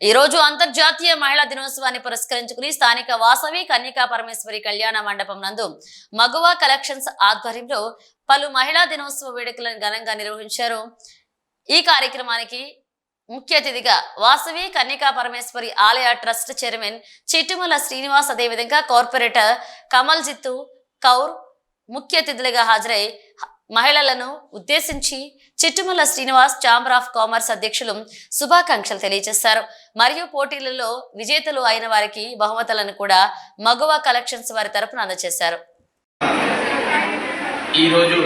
ఈ రోజు అంతర్జాతీయ మహిళా దినోత్సవాన్ని పురస్కరించుకుని స్థానిక వాసవి కన్యకా పరమేశ్వరి కళ్యాణ మండపం నందు మగువ కలెక్షన్స్ ఆధ్వర్యంలో పలు మహిళా దినోత్సవ వేడుకలను ఘనంగా నిర్వహించారు. ఈ కార్యక్రమానికి ముఖ్య అతిథిగా వాసవి కన్యకా పరమేశ్వరి ఆలయ ట్రస్ట్ చైర్మన్ చిట్టుమల శ్రీనివాస్ అదేవిధంగా కార్పొరేటర్ కమల్ జిత్తు కౌర్ ముఖ్య అతిథులుగా హాజరై మహిళలను ఉద్దేశించి Chittumala Srinivas chamber of commerce అధ్యక్షులు శుభాకాంక్షలు తెలియజేశారు. మరియు పోటీలలో విజేతలు అయిన వారికి బహుమతులను కూడా మగువ కలెక్షన్స్ వారి తరపున అందజేశారు. ఈరోజు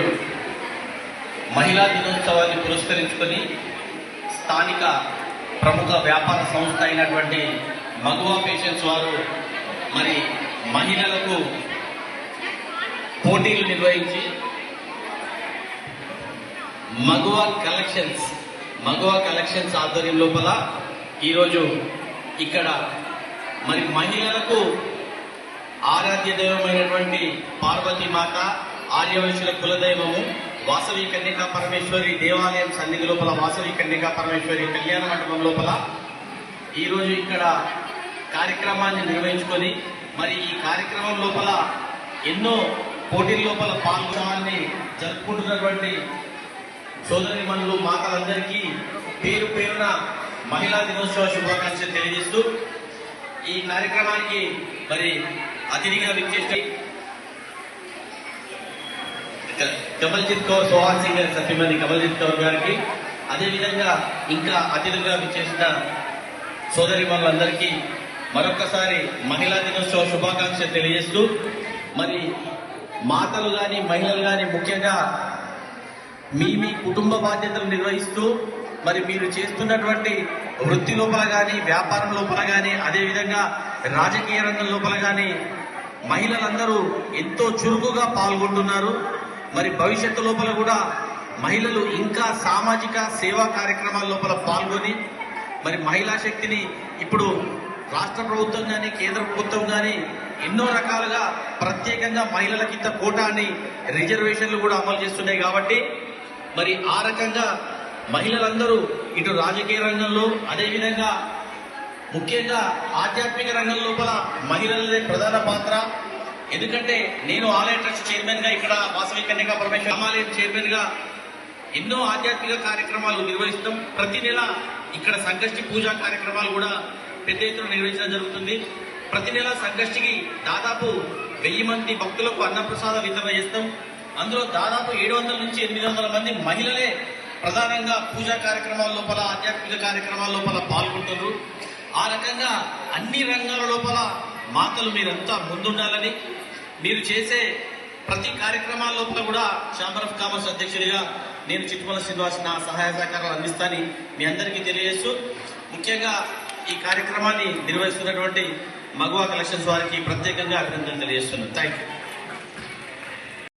మహిళా దినోత్సవాన్ని పురస్కరించుకొని స్థానిక ప్రముఖ వ్యాపార సంస్థ అయినటువంటి మగువా పేషెంట్స్ వారు మరి మహిళలకు పోటీలు నిర్వహించి మగువ కలెక్షన్స్ మగువ కలెక్షన్స్ ఆధ్వర్యం లోపల ఈరోజు ఇక్కడ మరి మహిళలకు ఆరాధ్య దైవమైనటువంటి పార్వతీ మాత ఆర్యవైశ్యుల కులదైవము వాసవి కన్యకా పరమేశ్వరి దేవాలయం సన్నిధి లోపల వాసవి కన్యకా పరమేశ్వరి కళ్యాణ మండపం లోపల ఈరోజు ఇక్కడ కార్యక్రమాన్ని నిర్వహించుకొని మరి ఈ కార్యక్రమం లోపల ఎన్నో పోటీల లోపల పాల్గొనాలని జరుపుకుంటున్నటువంటి సోదరి మనులు మాతలందరికీ పేరు పేరున మహిళా దినోత్సవ శుభాకాంక్షలు తెలియజేస్తూ ఈ కార్యక్రమానికి మరి అతిథిగా విచ్చేసి కమల్జిత్ కౌర్ సోహాన్ సింగ్ గారి సత్యమణి కమల్జిత్ కౌర్ గారికి అదేవిధంగా ఇంకా అతిథిగా విచ్చేసిన సోదరి మనులందరికీ మరొకసారి మహిళా దినోత్సవ శుభాకాంక్షలు తెలియజేస్తూ మరి మాతలు కానీ మహిళలు కానీ ముఖ్యంగా మీ మీ కుటుంబ బాధ్యతలు నిర్వహిస్తూ మరి మీరు చేస్తున్నటువంటి వృత్తి లోపల కానీ వ్యాపారం లోపల కానీ అదేవిధంగా రాజకీయ రంగం లోపల కానీ మహిళలందరూ ఎంతో చురుకుగా పాల్గొంటున్నారు. మరి భవిష్యత్తు లోపల కూడా మహిళలు ఇంకా సామాజిక సేవా కార్యక్రమాల లోపల పాల్గొని మరి మహిళా శక్తిని ఇప్పుడు రాష్ట్ర ప్రభుత్వం కానీ కేంద్ర ప్రభుత్వం కానీ ఎన్నో రకాలుగా ప్రత్యేకంగా మహిళల కింద కోటాని రిజర్వేషన్లు కూడా అమలు చేస్తున్నాయి కాబట్టి మరి ఆ రకంగా మహిళలందరూ ఇటు రాజకీయ రంగంలో అదేవిధంగా ముఖ్యంగా ఆధ్యాత్మిక రంగం లోపల మహిళలదే ప్రధాన పాత్ర. ఎందుకంటే నేను ఆలయ ట్రస్ట్ చైర్మన్గా ఇక్కడ వాసవి కన్యకా పరమేశ్వర రామాలయం చైర్మన్గా ఎన్నో ఆధ్యాత్మిక కార్యక్రమాలు నిర్వహిస్తాం. ప్రతి నెల ఇక్కడ సంకష్టి పూజా కార్యక్రమాలు కూడా పెద్ద ఎత్తున నిర్వహించడం జరుగుతుంది. ప్రతి నెల సంకష్టికి దాదాపు వెయ్యి మంది భక్తులకు అన్నప్రసాద వితరణ చేస్తాం. అందులో దాదాపు ఏడు వందల నుంచి ఎనిమిది వందల మంది మహిళలే ప్రధానంగా పూజా కార్యక్రమాల లోపల ఆధ్యాత్మిక కార్యక్రమాల లోపల పాల్గొంటున్నారు. ఆ రకంగా అన్ని రంగాల లోపల మాతలు మీరంతా ముందుండాలని మీరు చేసే ప్రతి కార్యక్రమాల లోపల కూడా ఛాంబర్ ఆఫ్ కామర్స్ అధ్యక్షుడిగా నేను చిట్టుమల శ్రీనివాస్ నా సహాయ సహకారాలు అందిస్తానని మీ అందరికీ తెలియజేస్తూ ముఖ్యంగా ఈ కార్యక్రమాన్ని నిర్వహిస్తున్నటువంటి మగువా కలెక్షన్స్ వారికి ప్రత్యేకంగా అభినందనలు తెలియజేస్తున్నాను. Thank you